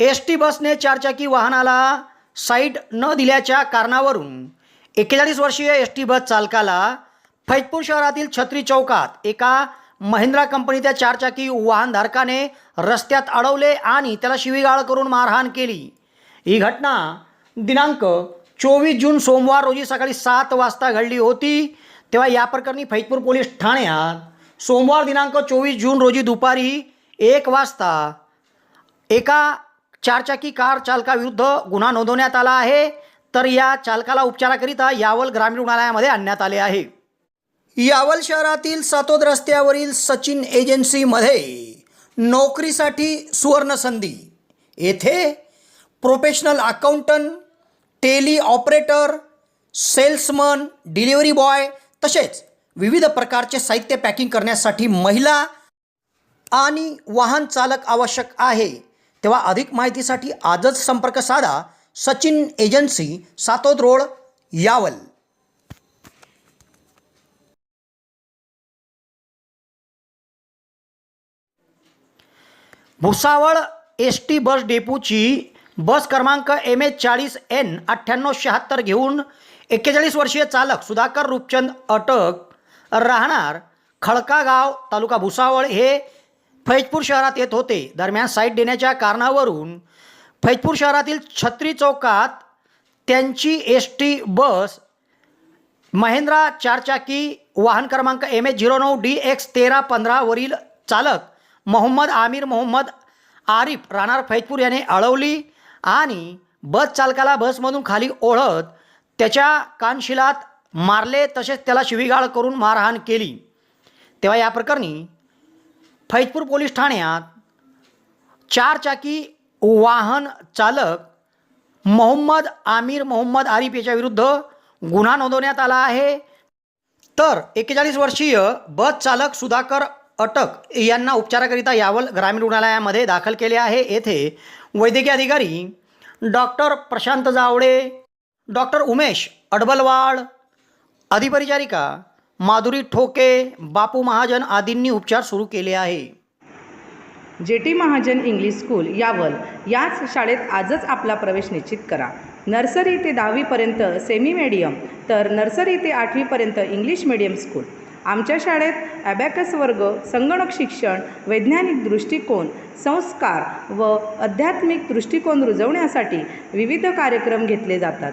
S T बसने चारचाकी वाहनाला साईड न दिल्याच्या कारणावरून एक्केचाळीस वर्षीय एस टी बस चालकाला फैजपूर शहरातील छत्री चौकात एका महिंद्रा कंपनीच्या चारचाकी वाहनधारकाने रस्त्यात अडवले आणि त्याला शिवीगाळ करून मारहाण केली. ही घटना दिनांक चोवीस जून सोमवार रोजी सकाळी सात वाजता घडली होती. तेव्हा या प्रकरणी फैजपूर पोलीस ठाण्यात सोमवार दिनांक चोवीस जून रोजी दुपारी एक वाजता एका चारचाकी कार चालकाविरुद्ध गुन्हा नोंदवण्यात आला आहे. तर या चालकाला उपचाराकरिता यावल ग्रामीण रुग्णालयामध्ये आणण्यात आले आहे. यावल शहरातील सातोद रस्त्यावरील सचिन एजन्सीमध्ये नोकरीसाठी सुवर्णसंधी. येथे professional accountant tally operator salesman delivery boy तसेच विविध प्रकारचे साहित्य पॅकिंग करण्यासाठी महिला आणि वाहन चालक आवश्यक आहे. तेव्हा अधिक माहितीसाठी आजच संपर्क साधा Sachin agency Satod road Yawal. Bhusawal S T bus डेपोची bus क्रमांक एम एच चाळीस एन अठ्ठ्याण्णव शहात्तर घेऊन एक्केचाळीस वर्षीय चालक सुधाकर रूपचंद अटक राहणार खळकागाव तालुका भुसावळ हे फैजपूर शहरात येत होते. दरम्यान साईट देण्याच्या कारणावरून फैजपूर शहरातील छत्री चौकात त्यांची एस टी बस महिंद्रा चारचाकी वाहन क्रमांक एम एच झिरो नऊ डी एक्स तेरा पंधरावरील चालक मोहम्मद आमिर मोहम्मद आरिफ राहणार फैजपूर याने अडवली आणि बस चालकाला बसमधून खाली ओढत त्याच्या कानशिलात मारले तसेच त्याला शिवीगाळ करून मारहाण केली. तेव्हा या प्रकरणी फैजपूर पोलीस ठाण्यात चारचाकी वाहन चालक मोहम्मद आमिर मोहम्मद आरिफ याच्या विरुद्ध गुन्हा नोंदवण्यात आला आहे. तर एक्केचाळीस वर्षीय बस चालक सुधाकर अटक यांना उपचाराकरिता यावल ग्रामीण रुग्णालयामध्ये दाखल केले आहे. येथे वैद्यकीय अधिकारी डॉक्टर प्रशांत जावडे डॉक्टर उमेश अडबलवाड अधिपरिचारिका माधुरी ठोके बापू महाजन आदींनी उपचार सुरू केले आहे. J T Mahajan English school Yawal याच शाळेत आजच आपला प्रवेश निश्चित करा. नर्सरी ते दहावीपर्यंत सेमी मीडियम तर नर्सरी ते आठवीपर्यंत इंग्लिश मीडियम स्कूल आमच्या शाळेत ॲबॅकस वर्ग संगणक शिक्षण वैज्ञानिक दृष्टिकोन संस्कार व आध्यात्मिक दृष्टिकोन रुजवण्यासाठी विविध कार्यक्रम घेतले जातात.